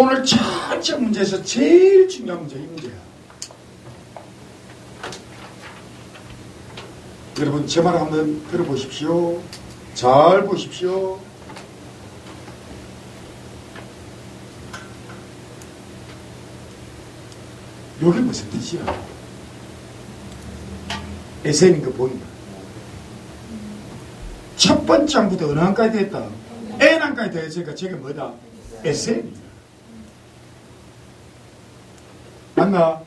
오늘 전체 문제에서 제일 중요한 문제 이 문제야. 여러분 제 말 한번 들어보십시오. 잘 보십시오. 여기 무슨 뜻이야? 에센인 거 보인다. 첫 번째 항부터 어느 항까지 됐다? N 항까지 됐으니까 저게 뭐다? 에센이다. 맞나?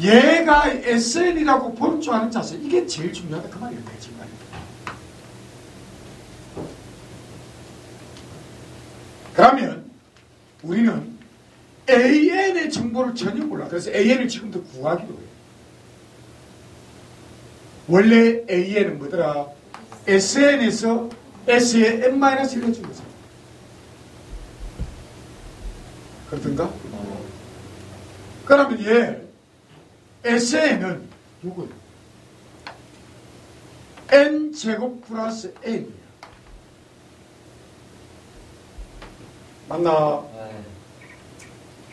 얘가 SN이라고 볼 줄 아는 자세. 이게 제일 중요하다. 그 말이에요. 내 지금 그러면 우리는 AN의 정보를 전혀 몰라. 그래서 AN을 지금도 구하기로 해요. 원래 AN은 뭐더라? SN에서 S에 N-1을 해준 거죠. 그렇던가? 그러면 얘 SN은 누구예요? N제곱 플러스 N이야. 맞나?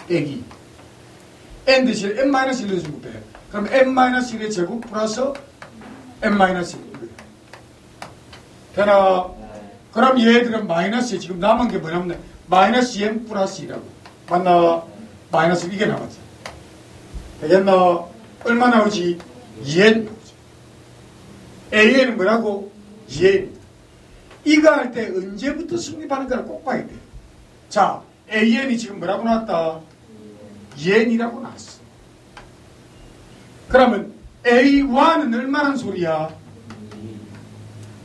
애기. N 대신 N-1을 넣어주면 돼. 그럼 N-1의 제곱 플러스 N-1. 되나? 그럼 얘들은 마이너스 지금 남은 게 뭐냐면 마이너스 N 플러스 2라고. 맞나? 마이너스 이게 남았지. 되겠나? 얼마 나오지? 2n 나오지. AN은 뭐라고? 2n. 이거 할때 언제부터 성립하는 가를 꼭 봐야 돼. 자, AN이 지금 뭐라고 나왔다? 2n이라고 나왔어. 그러면 A1은 얼마나 소리야?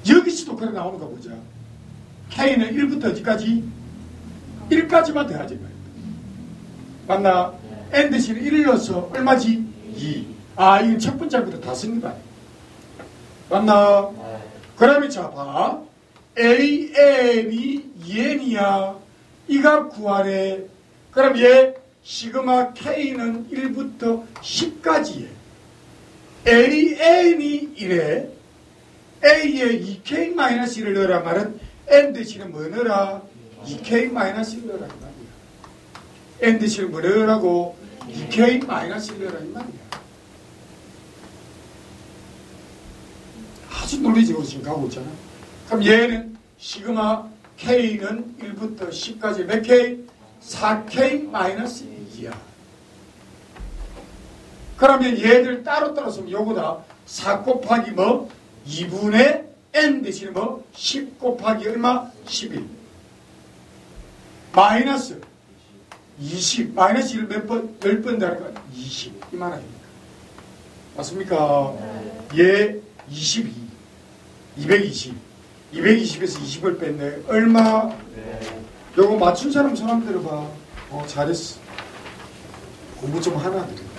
여기서도 그래 나오는 거 보자. K는 1부터 어디까지? 1까지만 더하지 말이야. 맞나? 1을 넣어서 얼마지? 2. 아, 이건 첫 번째부터 다 성립하네. 맞나? 그러면 자, 봐. AN이 2N이야. 이가 구하래. 그럼 얘 시그마 K는 1부터 10까지에 AN이 1에 A에 2K-1을 넣으라 말은 N 대신에 뭐 넣어라? 2K-1을 넣으라 이 말이야. N 대신에 뭐 넣으라고? 2K-1을 넣으라 이 말이야. 아주 논리적으로 지금 가고 있잖아. 그럼 얘는 시그마 K는 1부터 10까지 몇 K? 4K-2야. 그러면 얘들 따로 따로 쓰면 요거다. 4 곱하기 뭐? 2분의 N 대신에 뭐? 10 곱하기 얼마? 11. 마이너스 20. 마이너스 1 몇 번? 10번 더할까? 20. 이만 아닙니까? 맞습니까? 얘 22. 220. 220에서 20을 뺐네. 얼마? 요거 맞춘 사람 손 한번 들어봐. 어, 잘했어. 공부 좀 하나 들어.